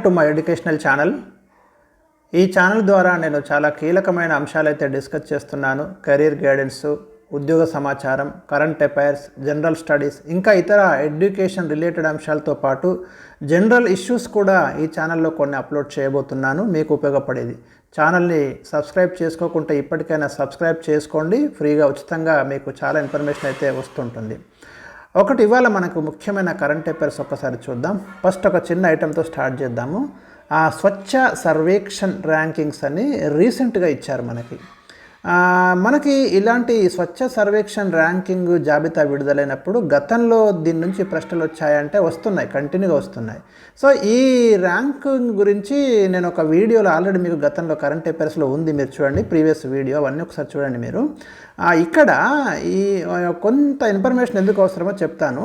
To my educational channel ఈ channel ద్వారా నేను చాలా కీలకమైన అంశాలైతే డిస్కస్ చేస్తున్నాను. కెరీర్ గైడెన్స్ ఉద్యోగ సమాచారం కరెంట్ అఫైర్స్ జనరల్ స్టడీస్ ఇంకా ఇతర ఎడ్యుకేషన్ రిలేటెడ్ అంశాలతో పాటు జనరల్ ఇష్యూస్ కూడా ఈ ఛానల్లో కొన్ని అప్లోడ్ చేయబోతున్నాను. మీకు ఉపయోగపడేది. ఛానల్ని సబ్స్క్రైబ్ చేసుకోకుంటే ఇప్పటికైనా సబ్స్క్రైబ్ చేసుకోండి. ఫ్రీగా ఉచితంగా మీకు చాలా ఇన్ఫర్మేషన్ అయితే వస్తుంటుంది. ఒకటి ఇవాళ మనకు ముఖ్యమైన కరెంట్ అఫైర్స్ ఒక్కసారి చూద్దాం. ఫస్ట్ ఒక చిన్న ఐటెంతో స్టార్ట్ చేద్దాము. ఆ స్వచ్ఛ సర్వేక్షన్ ర్యాంకింగ్స్ అని రీసెంట్గా ఇచ్చారు మనకి. మనకి ఇలాంటి స్వచ్ఛ సర్వేక్షణ్ ర్యాంకింగ్ జాబితా విడుదలైనప్పుడు గతంలో దీని నుంచి ప్రశ్నలు వచ్చాయంటే వస్తున్నాయి కంటిన్యూగా వస్తున్నాయి. సో ఈ ర్యాంకింగ్ గురించి నేను ఒక వీడియోలో ఆల్రెడీ మీకు గతంలో కరెంట్ అఫైర్స్లో ఉంది మీరు చూడండి ప్రీవియస్ వీడియో అవన్నీ ఒకసారి చూడండి మీరు. ఇక్కడ ఈ కొంత ఇన్ఫర్మేషన్ ఎందుకు అవసరమో చెప్తాను.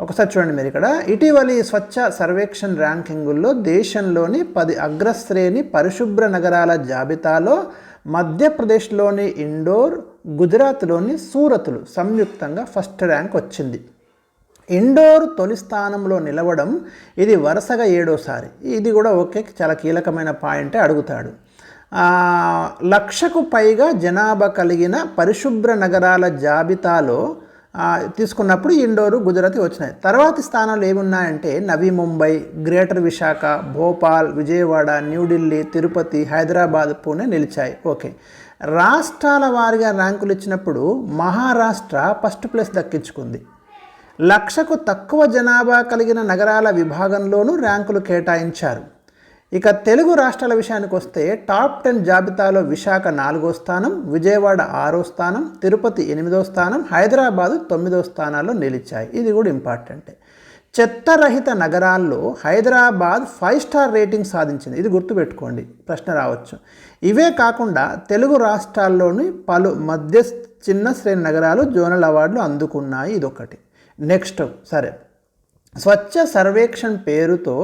ఒకసారి చూడండి మీరు ఇక్కడ. ఇటీవలి స్వచ్ఛ సర్వేక్షణ్ ర్యాంకింగుల్లో దేశంలోని పది అగ్రశ్రేణి పరిశుభ్ర నగరాల జాబితాలో మధ్యప్రదేశ్లోని ఇండోర్ గుజరాత్లోని సూరత్లు సంయుక్తంగా ఫస్ట్ ర్యాంక్ వచ్చింది. ఇండోర్ తొలి స్థానంలో నిలవడం ఇది వరుసగా ఏడోసారి. ఇది కూడా ఓకే చాలా కీలకమైన పాయింటే అడుగుతాడు. లక్షకు పైగా జనాభా కలిగిన పరిశుభ్ర నగరాల జాబితాలో తీసుకున్నప్పుడు ఇండోరు గుజరాత్ వచ్చినాయి. తర్వాతి స్థానాలు ఏమున్నాయంటే నవీ ముంబై గ్రేటర్ విశాఖ భోపాల్ విజయవాడ న్యూఢిల్లీ తిరుపతి హైదరాబాద్ పూణే నిలిచాయి. ఓకే. రాష్ట్రాల వారిగా ర్యాంకులు ఇచ్చినప్పుడు మహారాష్ట్ర ఫస్ట్ ప్లేస్ దక్కించుకుంది. లక్షకు తక్కువ జనాభా కలిగిన నగరాల విభాగంలోనూ ర్యాంకులు కేటాయించారు. ఇక తెలుగు రాష్ట్రాల విషయానికి వస్తే టాప్ టెన్ జాబితాలో విశాఖ నాలుగో స్థానం విజయవాడ ఆరో స్థానం తిరుపతి ఎనిమిదో స్థానం హైదరాబాదు తొమ్మిదో స్థానాల్లో నిలిచాయి. ఇది కూడా ఇంపార్టెంటే. చెత్తరహిత నగరాల్లో హైదరాబాద్ ఫైవ్ స్టార్ రేటింగ్ సాధించింది. ఇది గుర్తుపెట్టుకోండి ప్రశ్న రావచ్చు. ఇవే కాకుండా తెలుగు రాష్ట్రాల్లోని పలు మధ్య చిన్న శ్రేణి నగరాలు జోనల్ అవార్డులు అందుకున్నాయి. ఇదొకటి. నెక్స్ట్ సరే. స్వచ్ఛ సర్వేక్షణ్ పేరుతో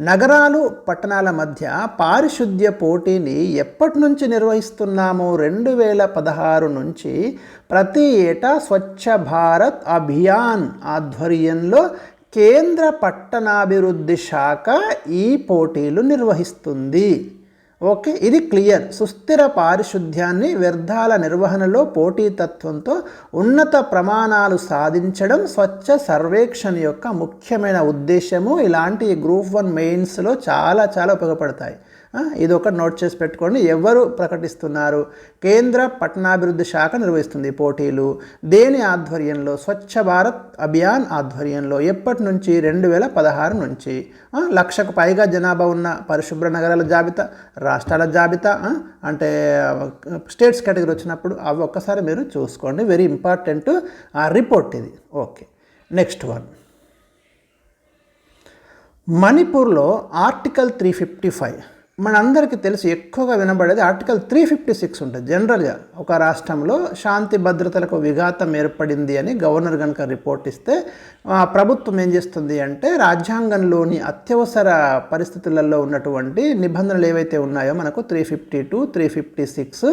నగరాలు పట్టణాల మధ్య పారిశుద్ధ్య పోటీని ఎప్పటి నుంచి నిర్వహిస్తున్నామో రెండు వేల పదహారు నుంచి ప్రతి ఏటా స్వచ్ఛ భారత్ అభియాన్ ఆధ్వర్యంలో కేంద్ర పట్టణాభివృద్ధి శాఖ ఈ పోటీలు నిర్వహిస్తుంది. ఓకే ఇది క్లియర్. సుస్థిర పారిశుద్ధ్యాన్ని వ్యర్థాల నిర్వహణలో పోటీతత్వంతో ఉన్నత ప్రమాణాలు సాధించడం స్వచ్ఛ సర్వేక్షణ యొక్క ముఖ్యమైన ఉద్దేశము ఇలాంటి గ్రూప్ వన్ మెయిన్స్లో చాలా చాలా ఉపయోగపడతాయి. ఇది ఒకటి నోట్ చేసి పెట్టుకోండి. ఎవరు ప్రకటిస్తున్నారు? కేంద్ర పట్టణాభివృద్ధి శాఖ నిర్వహిస్తుంది పోటీలు. దేని ఆధ్వర్యంలో? స్వచ్ఛ భారత్ అభియాన్ ఆధ్వర్యంలో ఎప్పటి నుంచి? రెండు వేల పదహారు నుంచి. లక్షకు పైగా జనాభా ఉన్న పరిశుభ్ర నగరాల జాబితా రాష్ట్రాల జాబితా అంటే స్టేట్స్ కేటగిరీ వచ్చినప్పుడు అవి ఒక్కసారి మీరు చూసుకోండి. వెరీ ఇంపార్టెంట్ ఆ రిపోర్ట్ ఇది. ఓకే. నెక్స్ట్ వన్ మణిపూర్లో ఆర్టికల్ త్రీ ఫిఫ్టీ ఫైవ్. మనందరికీ తెలుసు ఎక్కువగా వినబడేది ఆర్టికల్ త్రీ ఫిఫ్టీ సిక్స్ ఉంటుంది. జనరల్గా ఒక రాష్ట్రంలో శాంతి భద్రతలకు విఘాతం ఏర్పడింది అని గవర్నర్ కనుక రిపోర్ట్ ఇస్తే ఆ ప్రభుత్వం ఏం చేస్తుంది అంటే రాజ్యాంగంలోని అత్యవసర పరిస్థితులలో ఉన్నటువంటి నిబంధనలు ఏవైతే ఉన్నాయో మనకు three fifty two three fifty six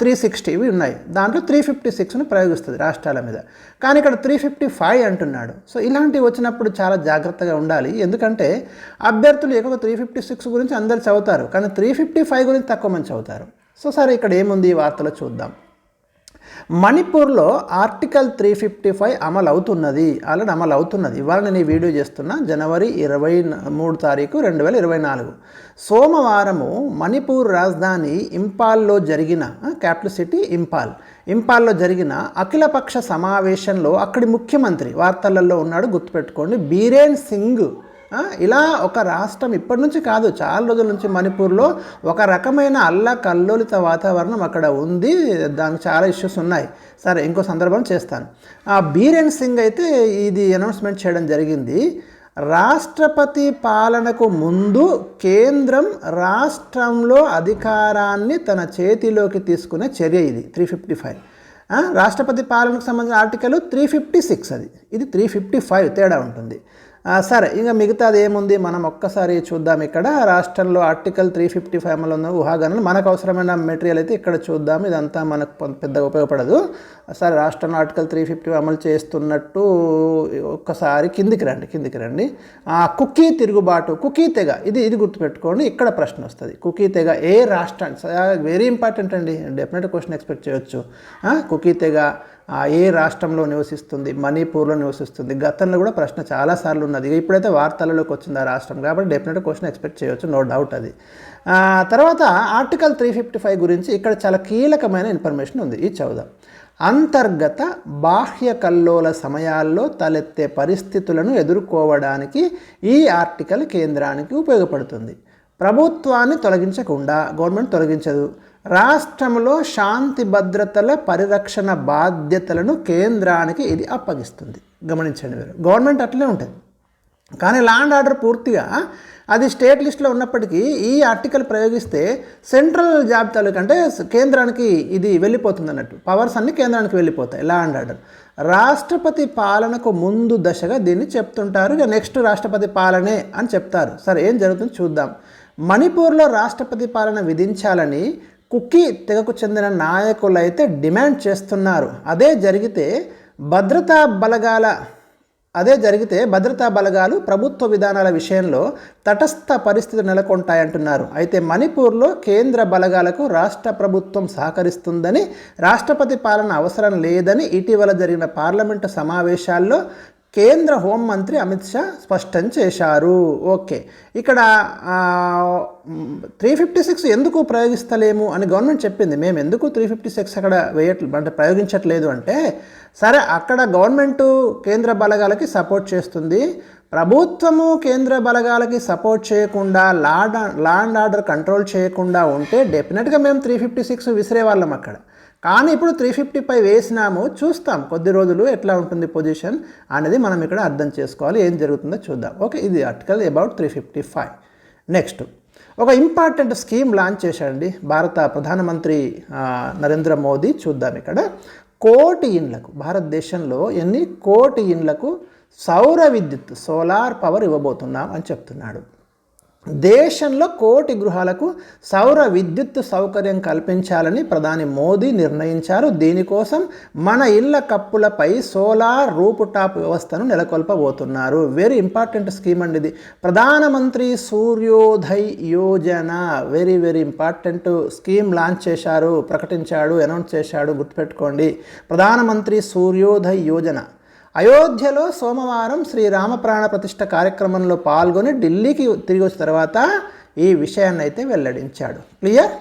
three sixty ఇవి ఉన్నాయి. దాంట్లో త్రీ ఫిఫ్టీ సిక్స్ని ప్రయోగిస్తుంది రాష్ట్రాల మీద. కానీ ఇక్కడ త్రీ ఫిఫ్టీ ఫైవ్ అంటున్నాడు. సో ఇలాంటివి వచ్చినప్పుడు చాలా జాగ్రత్తగా ఉండాలి. ఎందుకంటే అభ్యర్థులు ఎక్కువ త్రీ ఫిఫ్టీ సిక్స్ గురించి అందరు చదువుతారు. కానీ త్రీ ఫిఫ్టీ ఫైవ్ గురించి తక్కువ మంది చదువుతారు. సో సరే ఇక్కడ ఏముంది ఈ వార్తలో చూద్దాం. మణిపూర్లో ఆర్టికల్ త్రీ ఫిఫ్టీ ఫైవ్ అమలు అవుతున్నది ఆల్రెడీ అమలు అవుతున్నది ఇవాళ నేను ఈ వీడియో చేస్తున్నా. జనవరి ఇరవై మూడు తారీఖు రెండు వేల ఇరవై నాలుగు. సోమవారము మణిపూర్ రాజధాని ఇంపాల్లో జరిగిన క్యాపిటల్ సిటీ ఇంపాల్. ఇంపాల్లో జరిగిన అఖిలపక్ష సమావేశంలో అక్కడి ముఖ్యమంత్రి వార్తలలో ఉన్నాడు గుర్తుపెట్టుకోండి. బీరేన్ సింగ్ ఇలా ఒక రాష్ట్రం ఇప్పటి నుంచి కాదు చాలా రోజుల నుంచి మణిపూర్లో ఒక రకమైన అల్ల కల్లోలిత వాతావరణం అక్కడ ఉంది. దానికి చాలా ఇష్యూస్ ఉన్నాయి. సరే ఇంకో సందర్భం చేస్తాను. ఆ బీరేన్ సింగ్ అయితే ఇది అనౌన్స్మెంట్ చేయడం జరిగింది. రాష్ట్రపతి పాలనకు ముందు కేంద్రం రాష్ట్రంలో అధికారాన్ని తన చేతిలోకి తీసుకునే చర్య ఇది త్రీ ఫిఫ్టీ ఫైవ్ రాష్ట్రపతి పాలనకు సంబంధించిన ఆర్టికల్ త్రీ ఫిఫ్టీ సిక్స్ అది. ఇది త్రీ ఫిఫ్టీ ఫైవ్ తేడా ఉంటుంది. సరే ఇంకా మిగతాది ఏముంది మనం ఒక్కసారి చూద్దాం ఇక్కడ. రాష్ట్రంలో ఆర్టికల్ త్రీ ఫిఫ్టీ ఫైవ్లో ఉన్న ఊహాగానాలు. మనకు అవసరమైన మెటీరియల్ అయితే ఇక్కడ చూద్దాం. ఇదంతా మనకు పెద్దగా ఉపయోగపడదు. సరే రాష్ట్రంలో ఆర్టికల్ త్రీ ఫిఫ్టీ అమలు చేస్తున్నట్టు ఒక్కసారి కిందికి రండి కిందికి రండి. కుకీ తిరుగుబాటు కుకీ తెగ. ఇది ఇది గుర్తుపెట్టుకోండి. ఇక్కడ ప్రశ్న వస్తుంది. కుకీ తెగ ఏ రాష్ట్రానికి వెరీ ఇంపార్టెంట్ అండి. డెఫినెట్ క్వశ్చన్ ఎక్స్పెక్ట్ చేయొచ్చు. కుకీ తెగ ఏ రాష్ట్రంలో నివసిస్తుంది మణిపూర్లో నివసిస్తుంది గతంలో కూడా ప్రశ్న చాలాసార్లు ఉన్నది. ఇప్పుడైతే వార్తలలోకి వచ్చింది ఆ రాష్ట్రం కాబట్టి డెఫినెట్ క్వశ్చన్ ఎక్స్పెక్ట్ చేయొచ్చు నో డౌట్ అది. తర్వాత ఆర్టికల్ త్రీ ఫిఫ్టీ ఫైవ్ గురించి ఇక్కడ చాలా కీలకమైన ఇన్ఫర్మేషన్ ఉంది. ఇది చదువుదాం. అంతర్గత బాహ్య కల్లోల సమయాల్లో తలెత్తే పరిస్థితులను ఎదుర్కోవడానికి ఈ ఆర్టికల్ కేంద్రానికి ఉపయోగపడుతుంది. ప్రభుత్వాన్ని తొలగించకుండా గవర్నమెంట్ తొలగించదు. రాష్ట్రంలో శాంతి భద్రతల పరిరక్షణ బాధ్యతలను కేంద్రానికి ఇది అప్పగిస్తుంది. గమనించండి మీరు. గవర్నమెంట్ అట్లే ఉంటుంది. కానీ ల్యాండ్ ఆర్డర్ పూర్తిగా అది స్టేట్ లిస్ట్లో ఉన్నప్పటికీ ఈ ఆర్టికల్ ప్రయోగిస్తే సెంట్రల్ జాబితాలు కంటే కేంద్రానికి ఇది వెళ్ళిపోతుంది అన్నట్టు. పవర్స్ అన్ని కేంద్రానికి వెళ్ళిపోతాయి ల్యాండ్ ఆర్డర్. రాష్ట్రపతి పాలనకు ముందు దశగా దీన్ని చెప్తుంటారు. ఇక నెక్స్ట్ రాష్ట్రపతి పాలనే అని చెప్తారు. సరే ఏం జరుగుతుందో చూద్దాం. మణిపూర్లో రాష్ట్రపతి పాలన విధించాలని కుకీ తెగకు చెందిన నాయకులైతే డిమాండ్ చేస్తున్నారు. అదే జరిగితే భద్రతా బలగాల అదే జరిగితే భద్రతా బలగాలు ప్రభుత్వ విధానాల విషయంలో తటస్థ పరిస్థితులు నెలకొంటాయంటున్నారు. అయితే మణిపూర్లో కేంద్ర బలగాలకు రాష్ట్ర ప్రభుత్వం సహకరిస్తుందని రాష్ట్రపతి పాలన అవసరం లేదని ఇటీవల జరిగిన పార్లమెంటు సమావేశాల్లో కేంద్ర హోంమంత్రి అమిత్ షా స్పష్టం చేశారు. ఓకే. ఇక్కడ త్రీ ఫిఫ్టీ సిక్స్ ఎందుకు ప్రయోగిస్తలేము అని గవర్నమెంట్ చెప్పింది. మేము ఎందుకు త్రీ ఫిఫ్టీ సిక్స్ అక్కడ వేయట్ అంటే ప్రయోగించట్లేదు అంటే సరే అక్కడ గవర్నమెంట్ కేంద్ర బలగాలకి సపోర్ట్ చేస్తుంది. ప్రభుత్వము కేంద్ర బలగాలకి సపోర్ట్ చేయకుండా లాడ్ లాండ్ ఆర్డర్ కంట్రోల్ చేయకుండా ఉంటే డెఫినెట్గా మేము త్రీ ఫిఫ్టీ సిక్స్ విసిరే వాళ్ళం అక్కడ. కానీ ఇప్పుడు త్రీ ఫిఫ్టీ ఫైవ్ వేసినాము చూస్తాం కొద్ది రోజులు ఎట్లా ఉంటుంది పొజిషన్ అనేది మనం ఇక్కడ అర్థం చేసుకోవాలి ఏం జరుగుతుందో చూద్దాం. ఓకే ఇది article about three fifty five next ఒక ఇంపార్టెంట్ స్కీమ్ లాంచ్ చేశాడండి భారత ప్రధానమంత్రి నరేంద్ర మోదీ చూద్దాం ఇక్కడ. కోటి ఇండ్లకు భారతదేశంలో ఎన్ని కోటి ఇండ్లకు సౌర విద్యుత్ సోలార్ పవర్ ఇవ్వబోతున్నాం అని చెప్తున్నాడు. దేశంలో కోటి గృహాలకు సౌర విద్యుత్ సౌకర్యం కల్పించాలని ప్రధాని మోదీ నిర్ణయించారు. దీనికోసం మన ఇళ్ళ కప్పులపై సోలార్ రూపు టాప్ వ్యవస్థను నెలకొల్పబోతున్నారు. వెరీ ఇంపార్టెంట్ స్కీమ్ అండి ఇది. Pradhanmantri Suryoday Yojana very very important scheme launch చేశారు ప్రకటించాడు అనౌన్స్ చేశాడు గుర్తుపెట్టుకోండి. ప్రధానమంత్రి సూర్యోదయ్ యోజన అయోధ్యలో సోమవారం శ్రీరామ ప్రాణ ప్రతిష్ఠ కార్యక్రమంలో పాల్గొని ఢిల్లీకి తిరిగి వచ్చిన తర్వాత ఈ విషయాన్ని అయితే వెల్లడించాడు. క్లియర్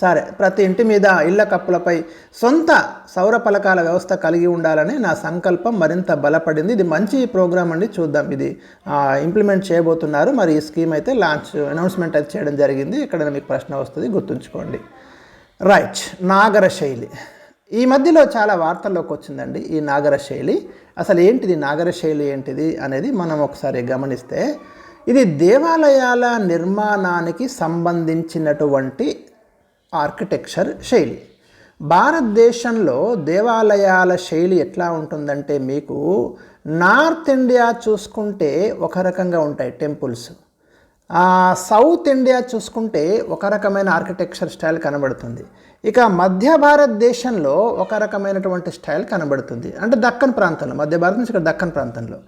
సరే ప్రతి ఇంటి మీద ఇళ్ళ కప్పులపై సొంత సౌర పలకాల వ్యవస్థ కలిగి ఉండాలని నా సంకల్పం మరింత బలపడింది. ఇది మంచి ప్రోగ్రామ్ అండి చూద్దాం. ఇది ఇంప్లిమెంట్ చేయబోతున్నారు. మరి ఈ స్కీమ్ అయితే లాంచ్ అనౌన్స్మెంట్ అయితే చేయడం జరిగింది. ఇక్కడ మీకు ప్రశ్న వస్తుంది గుర్తుంచుకోండి. రైట్ నాగర శైలి ఈ మధ్యలో చాలా వార్తల్లోకి వచ్చిందండి ఈ నాగర శైలి. అసలు ఏంటిది నాగర శైలి ఏంటిది అనేది మనం ఒకసారి గమనిస్తే ఇది దేవాలయాల నిర్మాణానికి సంబంధించినటువంటి ఆర్కిటెక్చర్ శైలి. భారతదేశంలో దేవాలయాల శైలి ఎట్లా ఉంటుందంటే మీకు నార్త్ ఇండియా చూసుకుంటే ఒక రకంగా ఉంటాయి టెంపుల్స్. సౌత్ ఇండియా చూసుకుంటే ఒక రకమైన ఆర్కిటెక్చర్ స్టైల్ కనబడుతుంది. ఇక మధ్య భారతదేశంలో ఒక రకమైనటువంటి స్టైల్ కనబడుతుంది. అంటే దక్కన్ ప్రాంతంలో మధ్య భారత నుంచి ఇక్కడ దక్కన్ ప్రాంతంలో.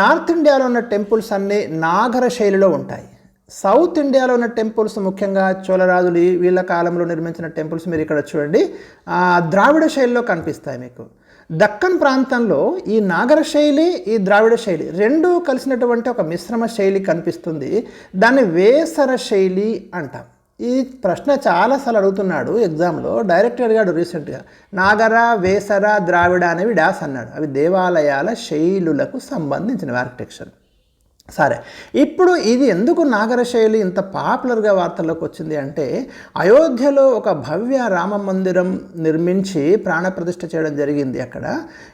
నార్త్ ఇండియాలో ఉన్న టెంపుల్స్ అన్నీ నాగర శైలిలో ఉంటాయి. సౌత్ ఇండియాలో ఉన్న టెంపుల్స్ ముఖ్యంగా చోళరాజులు వీళ్ళ కాలంలో నిర్మించిన టెంపుల్స్ మీరు ఇక్కడ చూడండి. ద్రావిడ శైలిలో కనిపిస్తాయి మీకు. దక్కన్ ప్రాంతంలో ఈ నాగర శైలి ఈ ద్రావిడ శైలి రెండు కలిసినటువంటి ఒక మిశ్రమ శైలి కనిపిస్తుంది. దాన్ని వేసర శైలి అంటాం. ఈ ప్రశ్న చాలాసార్లు అడుగుతున్నాడు ఎగ్జామ్లో. డైరెక్ట్ అడిగాడు రీసెంట్గా. నాగర వేసర ద్రావిడ అనేవి డాస్ అన్నాడు. అవి దేవాలయాల శైలులకు సంబంధించిన ఆర్కిటెక్చర్ సరే ఇప్పుడు ఇది ఎందుకు నాగర శైలి ఇంత పాపులర్గా వార్తల్లోకి వచ్చింది అంటే అయోధ్యలో ఒక భవ్య రామ మందిరం నిర్మించి ప్రాణప్రతిష్ఠ చేయడం జరిగింది అక్కడ.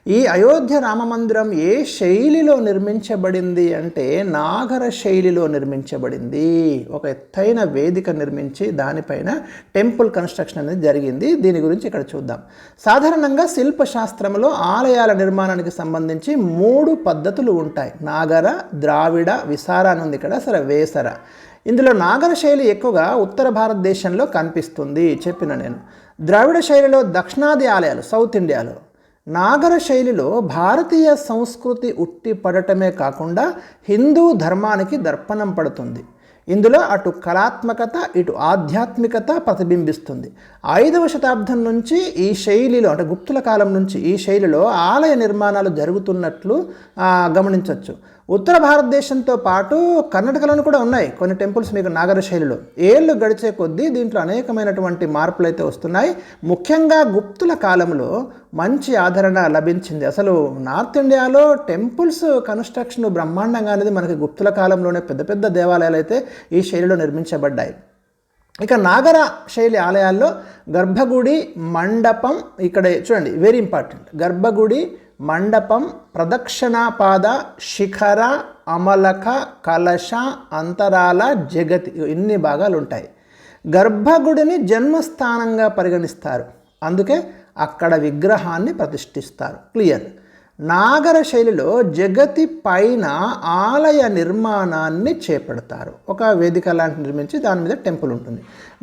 ఈ అయోధ్య రామ మందిరం ఏ శైలిలో నిర్మించబడింది అంటే నాగర శైలిలో నిర్మించబడింది. ఒక ఎత్తైన వేదిక నిర్మించి దానిపైన టెంపుల్ కన్స్ట్రక్షన్ అనేది జరిగింది. దీని గురించి ఇక్కడ చూద్దాం. సాధారణంగా శిల్పశాస్త్రంలో ఆలయాల నిర్మాణానికి సంబంధించి మూడు పద్ధతులు ఉంటాయి. నాగర ద్రావిడ ద్రావిడ విసార అని ఉంది ఇక్కడ సరే వేసర. ఇందులో నాగర శైలి ఎక్కువగా ఉత్తర భారతదేశంలో కనిపిస్తుంది చెప్పిన నేను. ద్రావిడ శైలిలో దక్షిణాది ఆలయాలు సౌత్ ఇండియాలో. నాగర శైలిలో భారతీయ సంస్కృతి ఉట్టి పడటమే కాకుండా హిందూ ధర్మానికి దర్పణం పడుతుంది. ఇందులో అటు కళాత్మకత ఇటు ఆధ్యాత్మికత ప్రతిబింబిస్తుంది. ఐదవ శతాబ్దం నుంచి ఈ శైలిలో అంటే గుప్తుల కాలం నుంచి ఈ శైలిలో ఆలయ నిర్మాణాలు జరుగుతున్నట్లు గమనించవచ్చు ఉత్తర భారతదేశంతో పాటు కర్ణాటకలోనూ కూడా ఉన్నాయి కొన్ని టెంపుల్స్ మీకు నాగర శైలిలో. ఏళ్ళు గడిచే కొద్దీ దీంట్లో అనేకమైనటువంటి మార్పులు అయితే వస్తున్నాయి. ముఖ్యంగా గుప్తుల కాలంలో మంచి ఆదరణ లభించింది. అసలు నార్త్ ఇండియాలో టెంపుల్స్ కన్స్ట్రక్షన్ బ్రహ్మాండంగా అనేది మనకి గుప్తుల కాలంలోనే పెద్ద పెద్ద దేవాలయాలు అయితే ఈ శైలిలో నిర్మించబడ్డాయి. ఇక నాగర శైలి ఆలయాల్లో గర్భగుడి మండపం ఇక్కడ చూడండి వెరీ ఇంపార్టెంట్ గర్భగుడి మండపం ప్రదక్షిణాపాద శిఖర అమలక కలశ అంతరాల జగతి ఇన్ని భాగాలు ఉంటాయి గర్భగుడిని జన్మస్థానంగా పరిగణిస్తారు. అందుకే అక్కడ విగ్రహాన్ని ప్రతిష్ఠిస్తారు. క్లియర్. నాగర శైలిలో జగతి పైన ఆలయ నిర్మాణాన్ని చేపడతారు. ఒక వేదిక లాంటి నిర్మించి దాని మీద టెంపుల్ ఉంటుంది.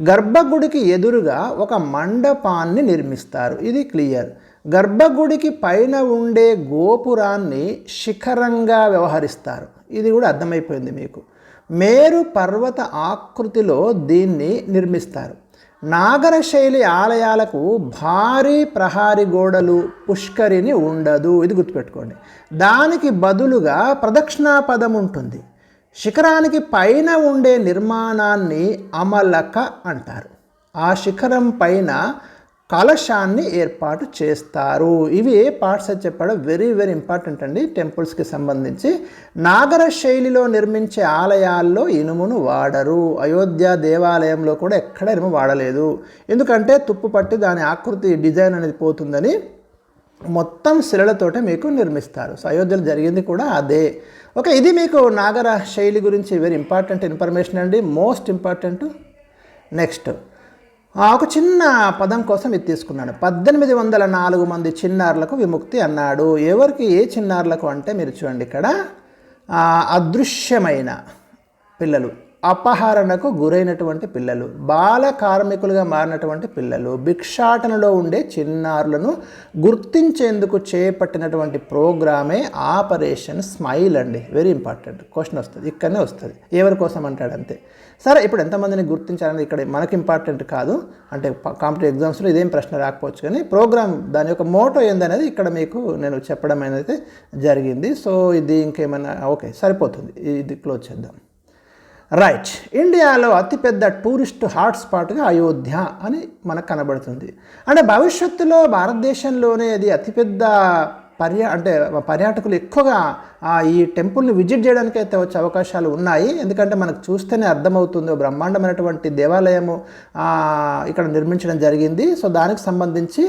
గర్భగుడికి ఎదురుగా ఒక మండపాన్ని నిర్మిస్తారు. ఇది క్లియర్. గర్భగుడికి పైన ఉండే గోపురాన్ని శిఖరంగా వ్యవహరిస్తారు. ఇది కూడా అర్థమైపోయింది మీకు. మేరు పర్వత ఆకృతిలో దీన్ని నిర్మిస్తారు. నాగర శైలి ఆలయాలకు భారీ ప్రహారీ గోడలు పుష్కరిని ఉండదు. ఇది గుర్తుపెట్టుకోండి. దానికి బదులుగా ప్రదక్షిణాపదం ఉంటుంది. శిఖరానికి పైన ఉండే నిర్మాణాన్ని అమలక అంటారు. ఆ శిఖరం పైన కలశాన్ని ఏర్పాటు చేస్తారు. ఇవి ఏ పార్ట్స్ అని చెప్పడం వెరీ వెరీ ఇంపార్టెంట్ అండి. టెంపుల్స్కి సంబంధించి నాగర శైలిలో నిర్మించే ఆలయాల్లో ఇనుమును వాడరు. అయోధ్య దేవాలయంలో కూడా ఎక్కడ ఇనుము వాడలేదు. ఎందుకంటే తుప్పు పట్టి దాని ఆకృతి డిజైన్ అనేది పోతుందని మొత్తం శిలలతోటే మీకు నిర్మిస్తారు. సో అయోధ్యలో జరిగింది కూడా అదే. ఓకే ఇది మీకు నాగర శైలి గురించి వెరీ ఇంపార్టెంట్ ఇన్ఫర్మేషన్ అండి. మోస్ట్ ఇంపార్టెంట్ నెక్స్ట్ ఒక చిన్న పదం కోసం ఇది తీసుకున్నాడు. పద్దెనిమిది వందల నాలుగు మంది చిన్నారులకు విముక్తి అన్నాడు. ఎవరికి ఏ చిన్నారులకు అంటే మీరు చూడండి ఇక్కడ. అదృశ్యమైన పిల్లలు. అపహరణకు గురైనటువంటి పిల్లలు బాల కార్మికులుగా మారినటువంటి పిల్లలు భిక్షాటనలో ఉండే చిన్నారులను గుర్తించేందుకు చేపట్టినటువంటి ప్రోగ్రామే ఆపరేషన్ స్మైల్ అండి. వెరీ ఇంపార్టెంట్ క్వశ్చన్ వస్తుంది ఇక్కడనే వస్తుంది. ఎవరి కోసం అంటాడు అంతే సరే ఇప్పుడు ఎంతమందిని గుర్తించాలని ఇక్కడ మనకి ఇంపార్టెంట్ కాదు. అంటే కాంపిటేటివ్ ఎగ్జామ్స్లో ఇదేం ప్రశ్న రాకపోవచ్చు కానీ ప్రోగ్రామ్ దాని యొక్క మోటో ఏందనేది ఇక్కడ మీకు నేను చెప్పడం అనేది జరిగింది. సో ఇది ఇంకేమైనా ఓకే సరిపోతుంది. ఇది క్లోజ్ చేద్దాం. రైట్ ఇండియాలో అతిపెద్ద టూరిస్ట్ హాట్స్పాట్గా అయోధ్య అని మనకు కనబడుతుంది. అంటే భవిష్యత్తులో భారతదేశంలోనే అది అతిపెద్ద పర్యా అంటే పర్యాటకులు ఎక్కువగా ఈ టెంపుల్ని విజిట్ చేయడానికి అయితే వచ్చే అవకాశాలు ఉన్నాయి. ఎందుకంటే మనకు చూస్తేనే అర్థమవుతుంది బ్రహ్మాండమైనటువంటి దేవాలయము ఇక్కడ నిర్మించడం జరిగింది. సో దానికి సంబంధించి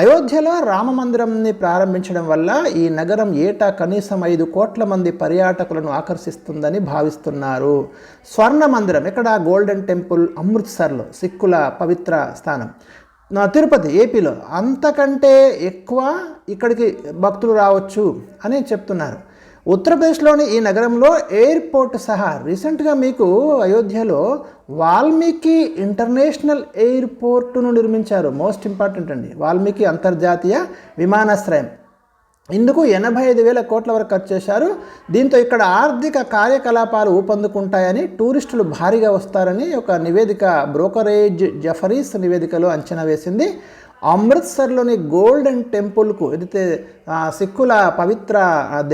అయోధ్యలో రామ మందిరంని ప్రారంభించడం వల్ల ఈ నగరం ఏటా కనీసం ఐదు కోట్ల మంది పర్యాటకులను ఆకర్షిస్తుందని భావిస్తున్నారు. స్వర్ణ మందిరం ఇక్కడ గోల్డెన్ టెంపుల్ అమృత్సర్లో సిక్కుల పవిత్ర స్థానం. నా తిరుపతి ఏపీలో అంతకంటే ఎక్కువ ఇక్కడికి భక్తులు రావచ్చు అని చెప్తున్నారు. ఉత్తరప్రదేశ్లోని ఈ నగరంలో ఎయిర్పోర్ట్ సహా రీసెంట్గా మీకు అయోధ్యలో వాల్మీకి ఇంటర్నేషనల్ ఎయిర్పోర్టును నిర్మించారు. మోస్ట్ ఇంపార్టెంట్ అండి. వాల్మీకి అంతర్జాతీయ విమానాశ్రయం. ఇందుకు ఎనభై ఐదు వేల కోట్ల వరకు ఖర్చు చేశారు. దీంతో ఇక్కడ ఆర్థిక కార్యకలాపాలు ఊపందుకుంటాయని టూరిస్టులు భారీగా వస్తారని ఒక నివేదిక బ్రోకరేజ్ జఫరీస్ నివేదికలో అంచనా వేసింది. అమృత్సర్లోని గోల్డెన్ టెంపుల్కు ఏదైతే సిక్కుల పవిత్ర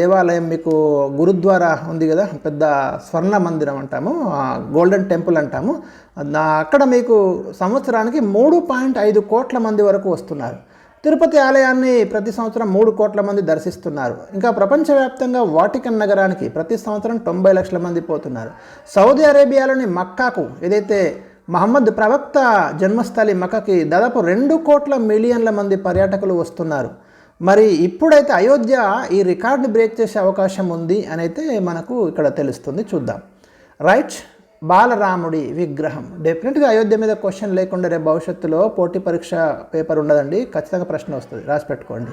దేవాలయం మీకు గురుద్వారా ఉంది కదా పెద్ద స్వర్ణ మందిరం అంటాము గోల్డెన్ టెంపుల్ అంటాము. అక్కడ మీకు సంవత్సరానికి మూడు పాయింట్ ఐదు కోట్ల మంది వరకు వస్తున్నారు. తిరుపతి ఆలయాన్ని ప్రతి సంవత్సరం మూడు కోట్ల మంది దర్శిస్తున్నారు. ఇంకా ప్రపంచవ్యాప్తంగా వాటికన్ నగరానికి ప్రతి సంవత్సరం తొంభై లక్షల మంది పోతున్నారు. సౌదీ అరేబియాలోని మక్కాకు ఏదైతే మహమ్మద్ ప్రవక్త జన్మస్థలి మక్కకి దాదాపు రెండు కోట్ల మిలియన్ల మంది పర్యాటకులు వస్తున్నారు. మరి ఇప్పుడైతే అయోధ్య ఈ రికార్డు బ్రేక్ చేసే అవకాశం ఉంది అని అయితే మనకు ఇక్కడ తెలుస్తుంది. చూద్దాం. రైట్. బాలరాముడి విగ్రహం. డెఫినెట్గా అయోధ్య మీద క్వశ్చన్ లేకుండా రేపు భవిష్యత్తులో పోటీ పరీక్ష పేపర్ ఉండదండి ఖచ్చితంగా ప్రశ్న వస్తుంది. రాసి పెట్టుకోండి.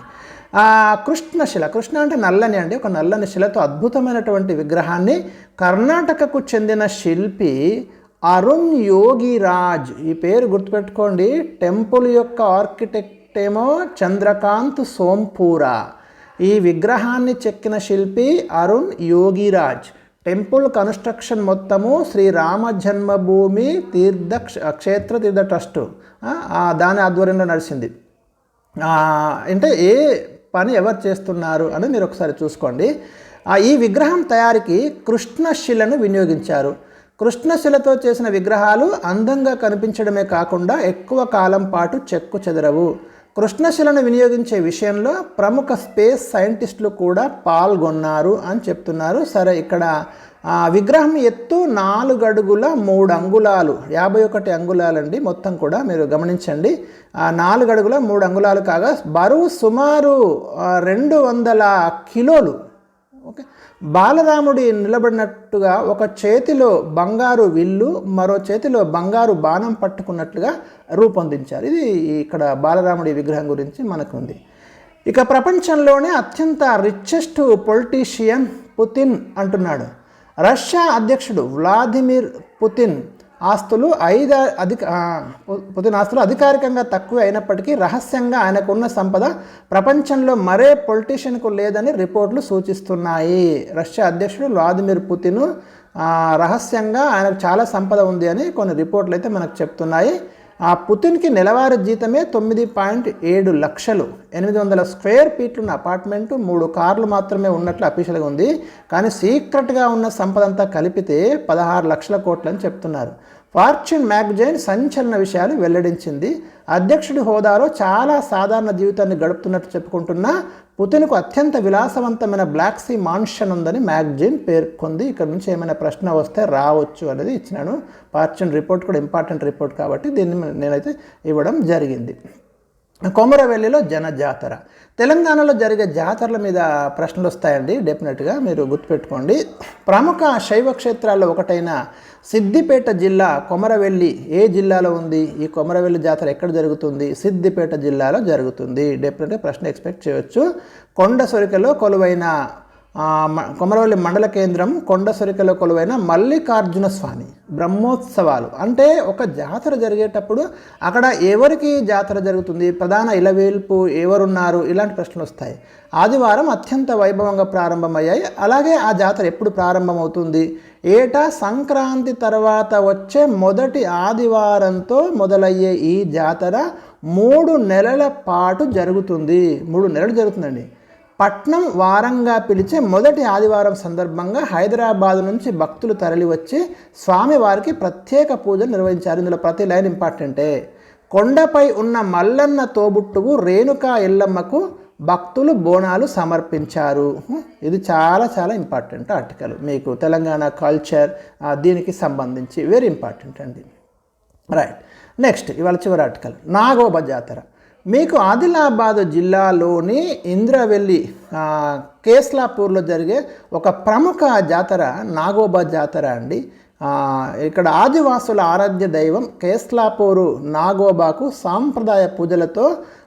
ఆ, కృష్ణశిల కృష్ణ అంటే నల్లని అండి. ఒక నల్లని శిలతో అద్భుతమైనటువంటి విగ్రహాన్ని కర్ణాటకకు చెందిన శిల్పి అరుణ్ యోగిరాజ్. ఈ పేరు గుర్తుపెట్టుకోండి. టెంపుల్ యొక్క ఆర్కిటెక్ట్ ఏమో చంద్రకాంత్ సోంపూరా. ఈ విగ్రహాన్ని చెక్కిన శిల్పి అరుణ్ యోగిరాజ్. టెంపుల్ కన్స్ట్రక్షన్ మొత్తము శ్రీ రామ జన్మభూమి తీర్థ క్ష- క్షేత్ర తీర్థ ట్రస్ట్. దాని ఆధ్వర్యంలో నడిచింది. అంటే ఏ పని ఎవరు చేస్తున్నారు అని మీరు ఒకసారి చూసుకోండి. ఈ విగ్రహం తయారీకి కృష్ణశిలను వినియోగించారు. కృష్ణశిలతో చేసిన విగ్రహాలు అందంగా కనిపించడమే కాకుండా ఎక్కువ కాలం పాటు చెక్కు చెదరవు. కృష్ణశిలను వినియోగించే విషయంలో ప్రముఖ స్పేస్ సైంటిస్టులు కూడా పాల్గొన్నారు అని చెప్తున్నారు. సరే ఇక్కడ ఆ విగ్రహం ఎత్తు నాలుగు అడుగుల మూడు అంగుళాలు యాభై ఒకటి అంగుళాలండి మొత్తం కూడా మీరు గమనించండి. ఆ నాలుగు అడుగుల మూడు అంగుళాలు కాగా బరువు సుమారు రెండు వందల కిలోలు. ఓకే? బాలరాముడి నిలబడినట్టుగా ఒక చేతిలో బంగారు విల్లు మరో చేతిలో బంగారు బాణం పట్టుకున్నట్లుగా రూపొందించారు. ఇది ఇక్కడ బాలరాముడి విగ్రహం గురించి మనకు ఉంది ఇక ప్రపంచంలోనే అత్యంత రిచెస్ట్ పొలిటీషియన్ పుతిన్ అంటున్నాడు. రష్యా అధ్యక్షుడు వ్లాదిమిర్ పుతిన్ ఆస్తులు ఐదు అధిక ఆ, పు- ఆస్తులు అధికారికంగా తక్కువ అయినప్పటికీ రహస్యంగా ఆయనకున్న సంపద ప్రపంచంలో మరే పొలిటీషియన్కు లేదని రిపోర్ట్లు సూచిస్తున్నాయి. రష్యా అధ్యక్షుడు వ్లాదిమిర్ పుతిన్ రహస్యంగా ఆయనకు చాలా సంపద ఉంది అని కొన్ని రిపోర్ట్లు అయితే మనకు చెప్తున్నాయి. ఆ పుతిన్కి నెలవారీ జీతమే తొమ్మిది పాయింట్ ఏడు లక్షలు. ఎనిమిది వందల స్క్వేర్ ఫీట్లు ఉన్న అపార్ట్మెంటు మూడు కార్లు మాత్రమే ఉన్నట్లు అఫీషియల్గా ఉంది. కానీ సీక్రెట్గా ఉన్న సంపద అంతా కలిపితే పదహారు లక్షల కోట్లు అని చెప్తున్నారు. ఫార్చ్యూన్ మ్యాగజైన్ సంచలన విషయాలు వెల్లడించింది. అధ్యక్షుడి హోదాలో చాలా సాధారణ జీవితాన్ని గడుపుతున్నట్టు చెప్పుకుంటున్న పుతిన్కు అత్యంత విలాసవంతమైన బ్లాక్ సీ మాన్షన్ ఉందని మ్యాగజైన్ పేర్కొంది. ఇక్కడ నుంచి ఏమైనా ప్రశ్న వస్తే రావచ్చు అనేది ఇచ్చినాను. ఫార్చ్యూన్ రిపోర్ట్ కూడా ఇంపార్టెంట్ రిపోర్ట్ కాబట్టి దీన్ని నేనైతే ఇవ్వడం జరిగింది. కొమరవెల్లిలో జన జాతర తెలంగాణలో జరిగే జాతరల మీద ప్రశ్నలు వస్తాయండి డెఫినెట్గా మీరు గుర్తుపెట్టుకోండి. ప్రముఖ శైవ క్షేత్రాల్లో ఒకటైన సిద్దిపేట జిల్లా కొమరవెల్లి. ఏ జిల్లాలో ఉంది? ఈ కొమరవెల్లి జాతర ఎక్కడ జరుగుతుంది? సిద్దిపేట జిల్లాలో జరుగుతుంది. డెఫినెట్గా ప్రశ్న ఎక్స్పెక్ట్ చేయవచ్చు కొండ సొరికలో కొలువైన కొమరవల్లి మండల కేంద్రం కొండ సొరికలో కొలువైన మల్లికార్జున స్వామి బ్రహ్మోత్సవాలు. అంటే ఒక జాతర జరిగేటప్పుడు అక్కడ ఎవరికి జాతర జరుగుతుంది? ప్రధాన ఇలవేల్పు ఎవరున్నారు? ఇలాంటి ప్రశ్నలు వస్తాయి. ఆదివారం అత్యంత వైభవంగా ప్రారంభమయ్యాయి. అలాగే ఆ జాతర ఎప్పుడు ప్రారంభమవుతుంది? ఏటా? సంక్రాంతి తర్వాత వచ్చే మొదటి ఆదివారంతో మొదలయ్యే ఈ జాతర మూడు నెలల పాటు జరుగుతుంది. మూడు నెలలు జరుగుతుందండి. పట్నం వారంగా పిలిచే మొదటి ఆదివారం సందర్భంగా హైదరాబాద్ నుంచి భక్తులు తరలివచ్చి స్వామివారికి ప్రత్యేక పూజలు నిర్వహించారు. ఇందులో ప్రతి లైన్ ఇంపార్టెంటే కొండపై ఉన్న మల్లన్న తోబుట్టువు రేణుకా ఎల్లమ్మకు భక్తులు బోనాలు సమర్పించారు. ఇది చాలా చాలా ఇంపార్టెంట్ ఆర్టికల్. మీకు తెలంగాణ కల్చర్ దీనికి సంబంధించి వెరీ ఇంపార్టెంట్ అండి. రైట్ నెక్స్ట్ ఇవాళ చివరి ఆర్టికల్. నాగోబ జాతర. మీకు ఆదిలాబాద్ జిల్లాలోని ఇంద్రవెల్లి కేస్లాపూర్లో జరిగే ఒక ప్రముఖ జాతర నాగోబా జాతర అండి. ఇక్కడ ఆదివాసుల ఆరాధ్య దైవం కేస్లాపూరు నాగోబాకు సాంప్రదాయ పూజలతో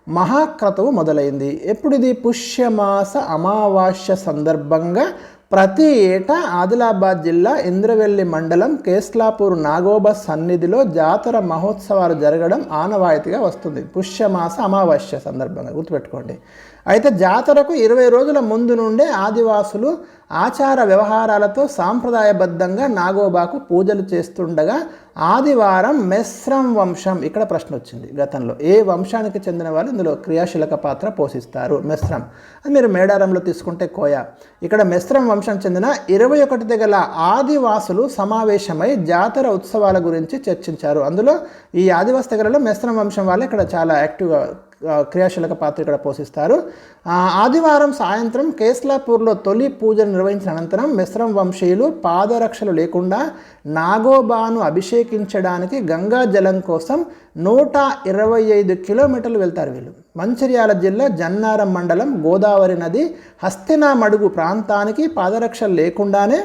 మహాక్రతువు మొదలైంది. ఎప్పుడు ఇది పుష్యమాస అమావాస్య సందర్భంగా ప్రతి ఏటా ఆదిలాబాద్ జిల్లా ఇంద్రవెల్లి మండలం కేస్లాపూర్ నాగోబ సన్నిధిలో జాతర మహోత్సవాలు జరగడం ఆనవాయితీగా వస్తుంది. పుష్యమాస అమావాస్య సందర్భంగా గుర్తుపెట్టుకోండి. అయితే జాతరకు ఇరవై రోజుల ముందు నుండే ఆదివాసులు ఆచార వ్యవహారాలతో సాంప్రదాయబద్ధంగా నాగోబాకు పూజలు చేస్తుండగా ఆదివారం మెస్రం వంశం ఇక్కడ ప్రశ్న వచ్చింది గతంలో. ఏ వంశానికి చెందిన వాళ్ళు ఇందులో క్రియాశీలక పాత్ర పోషిస్తారు? మెస్రం అది మీరు మేడారంలో తీసుకుంటే కోయ. ఇక్కడ మెస్రం వంశం చెందిన ఇరవై ఒకటి గల ఆదివాసులు సమావేశమై జాతర ఉత్సవాల గురించి చర్చించారు. అందులో ఈ ఆదివాసి దగ్గరలో మెస్రం వంశం వాళ్ళు ఇక్కడ చాలా యాక్టివ్గా క్రియాశీలక పాత్ర ఇక్కడ పోషిస్తారు. ఆదివారం సాయంత్రం కేస్లాపూర్లో తొలి పూజలు నిర్వహించిన అనంతరం మిశ్రం వంశీయులు పాదరక్షలు లేకుండా నాగోబాను అభిషేకించడానికి గంగా జలం కోసం నూట ఇరవై ఐదు కిలోమీటర్లు వెళ్తారు వీళ్ళు. మంచిర్యాల జిల్లా జన్నారం మండలం గోదావరి నది హస్తినామడుగు ప్రాంతానికి పాదరక్షలు లేకుండానే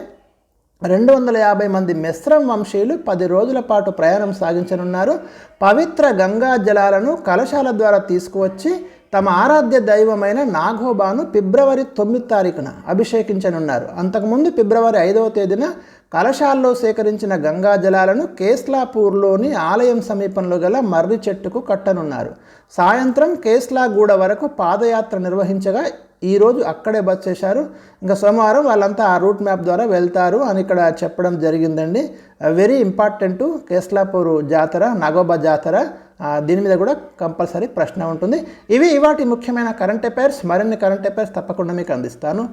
రెండు వందల యాభై మంది మెస్రం వంశీయులు పది రోజుల పాటు ప్రయాణం సాగించనున్నారు. పవిత్ర గంగా జలాలను కలశాల ద్వారా తీసుకువచ్చి తమ ఆరాధ్య దైవమైన నాగోబాను ఫిబ్రవరి తొమ్మిది తారీఖున అభిషేకించనున్నారు. అంతకుముందు ఫిబ్రవరి ఐదవ తేదీన కలశాల్లో సేకరించిన గంగా జలాలను కేస్లాపూర్లోని ఆలయం సమీపంలో గల మర్రి చెట్టుకు కట్టనున్నారు. సాయంత్రం కేస్లాగూడ వరకు పాదయాత్ర నిర్వహించగా ఈరోజు అక్కడే బస్ చేశారు. ఇంకా సోమవారం వాళ్ళంతా ఆ రూట్ మ్యాప్ ద్వారా వెళ్తారు అని ఇక్కడ చెప్పడం జరిగిందండి. వెరీ ఇంపార్టెంట్ కేస్లాపూర్ జాతర నాగోబా జాతర. Uh, దీని మీద కూడా కంపల్సరీ ప్రశ్న ఉంటుంది. ఇవి ఇవాటి ముఖ్యమైన కరెంట్ అఫైర్స్ మరిన్ని కరెంట్ అఫైర్స్ తప్పకుండా మీకు అందిస్తాను.